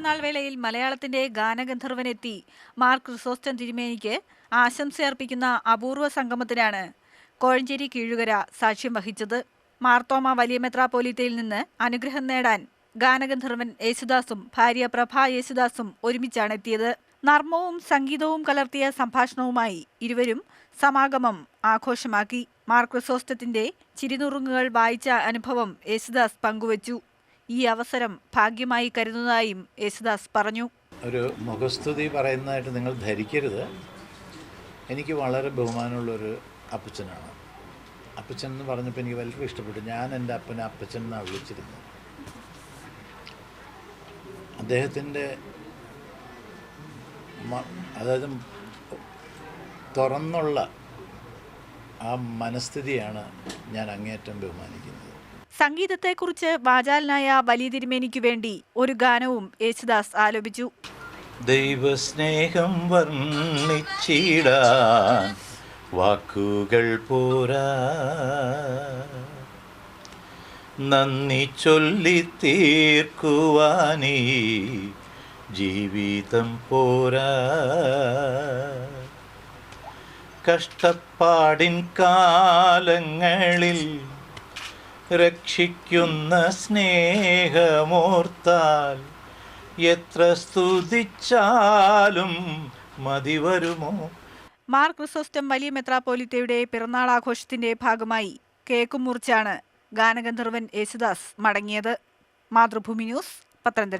പിറന്നാൾ വേളയിൽ മലയാളത്തിന്റെ ഗാനഗന്ധർവനെത്തി മാർക്ക് റിസോസ്റ്റൻ തിരുമേനിക്ക് ആശംസ അർപ്പിക്കുന്ന അപൂർവ സംഗമത്തിനാണ് കോഴഞ്ചേരി കീഴുകര സാക്ഷ്യം വഹിച്ചത് മാർത്തോമ വലിയ മെത്രാപ്പോലിത്തയിൽ നിന്ന് അനുഗ്രഹം നേടാൻ ഗാനഗന്ധർവൻ യേശുദാസും ഭാര്യ പ്രഭ യേശുദാസും ഒരുമിച്ചാണ് എത്തിയത്. നർമ്മവും സംഗീതവും കലർത്തിയ സംഭാഷണവുമായി ഇരുവരും സമാഗമം ആഘോഷമാക്കി. മാർക്ക് റിസോസ്റ്റത്തിന്റെ ചിരിനുറുങ്ങുകൾ വായിച്ച അനുഭവം യേശുദാസ് പങ്കുവച്ചു. ഈ അവസരം ഭാഗ്യമായി കരുതുന്നതായും യേശുദാസ് പറഞ്ഞു. ഒരു മുഖസ്തുതി പറയുന്നതായിട്ട് നിങ്ങൾ ധരിക്കരുത്. എനിക്ക് വളരെ ബഹുമാനമുള്ളൊരു അപ്പച്ചനാണ്. അപ്പച്ചൻ എന്ന് പറഞ്ഞപ്പോൾ എനിക്ക് വളരെ ഇഷ്ടപ്പെട്ടു. ഞാൻ എന്റെ അപ്പനെ അപ്പച്ചൻ എന്നാണ് വിളിച്ചിരുന്നത്. അദ്ദേഹത്തിന്റെ അതായത് തുറന്നുള്ള ആ മനസ്ഥിതിയാണ് ഞാൻ അങ്ങേയറ്റം ബഹുമാനിക്കുന്നത്. സംഗീതത്തെക്കുറിച്ച് വാചാലനായ വലിയ തിരുമേനിക്കു വേണ്ടി ഒരു ഗാനവും യേശുദാസ് ആലോപിച്ചു. ദൈവസ്നേഹം വർണിച്ചിടാൻ വാക്കുകൾ പോരാ. നന്ദി ചൊല്ലി തീർക്കുവാനീ ജീവിതം പോരാ. കഷ്ടപ്പാടിൻ കാലങ്ങളിൽ രക്ഷിക്കുന്ന സ്നേഹമോർത്താൽ എത്ര സ്തുതിച്ചാലും മതി വരുമോ? മാർ ക്രിസോസ്റ്റം വലിയ മെത്രാപ്പോലിത്തയുടെ പിറന്നാൾ ആഘോഷത്തിന്റെ ഭാഗമായി കേക്കും മുറിച്ചാണ് ഗാനഗന്ധർവൻ യേശുദാസ് മടങ്ങിയത്. മാതൃഭൂമി ന്യൂസ് പത്തനംതിട്ട.